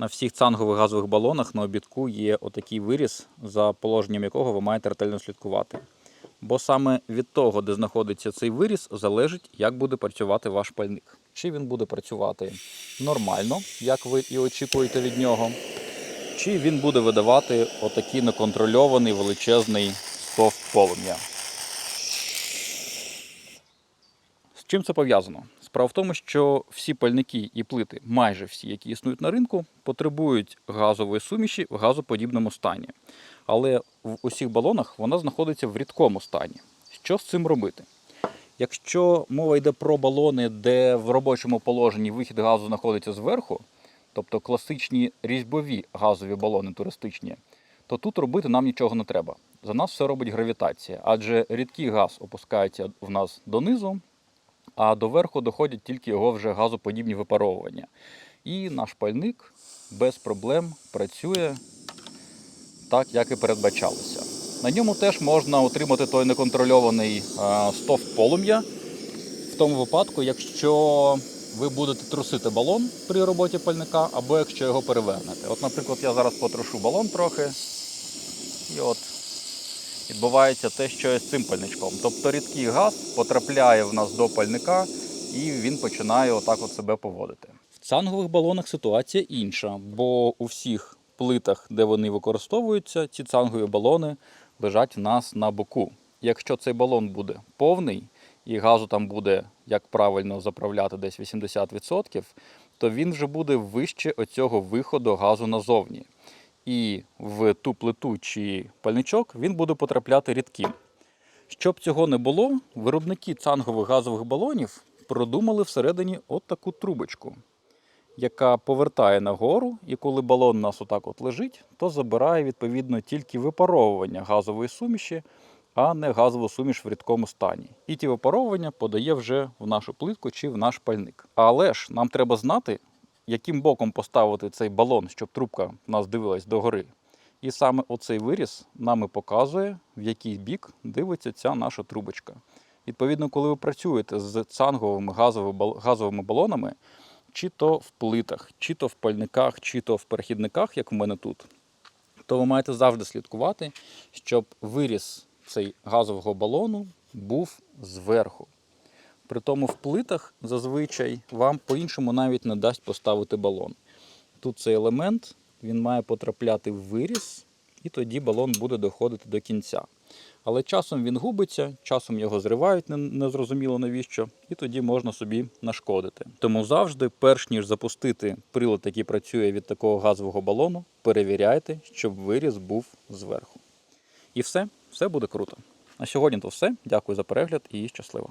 На всіх цангових газових балонах на обідку є отакий виріз, за положенням якого ви маєте ретельно слідкувати. Бо саме від того, де знаходиться цей виріз, залежить, як буде працювати ваш пальник. Чи він буде працювати нормально, як ви і очікуєте від нього, чи він буде видавати отакий неконтрольований величезний стовп полум'я. З чим це пов'язано? Справа в тому, що всі пальники і плити, майже всі, які існують на ринку, потребують газової суміші в газоподібному стані. Але в усіх балонах вона знаходиться в рідкому стані. Що з цим робити? Якщо мова йде про балони, де в робочому положенні вихід газу знаходиться зверху, тобто класичні різьбові газові балони туристичні, то тут робити нам нічого не треба. За нас все робить гравітація, адже рідкий газ опускається в нас донизу, а доверху доходять тільки його вже газоподібні випаровування. І наш пальник без проблем працює так, як і передбачалося. На ньому теж можна отримати той неконтрольований е, стовп полум'я в тому випадку, якщо ви будете трусити балон при роботі пальника, або якщо його перевернете. От, наприклад, я зараз потрушу балон трохи, і от відбувається те, що з цим пальничком. Тобто рідкий газ потрапляє в нас до пальника і він починає отак от себе поводити. В цангових балонах ситуація інша, бо у всіх плитах, де вони використовуються, ці цангові балони лежать в нас на боку. Якщо цей балон буде повний і газу там буде, як правильно заправляти, десь 80%, то він вже буде вище оцього виходу газу назовні. І в ту плиту чи пальничок він буде потрапляти рідким. Щоб цього не було, виробники цангових газових балонів продумали всередині от таку трубочку, яка повертає нагору, і коли балон у нас отак от лежить, то забирає відповідно тільки випаровування газової суміші, а не газову суміш в рідкому стані. І ті випаровування подає вже в нашу плитку чи в наш пальник. Але ж нам треба знати, яким боком поставити цей балон, щоб трубка нас дивилась догори. І саме оцей виріз нам і показує, в який бік дивиться ця наша трубочка. Відповідно, коли ви працюєте з цанговими газовими балонами, чи то в плитах, чи то в пальниках, чи то в перехідниках, як в мене тут, то ви маєте завжди слідкувати, щоб виріз цей газового балону був зверху. При тому в плитах зазвичай вам по-іншому навіть не дасть поставити балон. Тут цей елемент він має потрапляти в виріз, і тоді балон буде доходити до кінця. Але часом він губиться, часом його зривають незрозуміло навіщо, і тоді можна собі нашкодити. Тому завжди, перш ніж запустити прилад, який працює від такого газового балону, перевіряйте, щоб виріз був зверху. І все, все буде круто. На сьогодні то все. Дякую за перегляд і щасливо.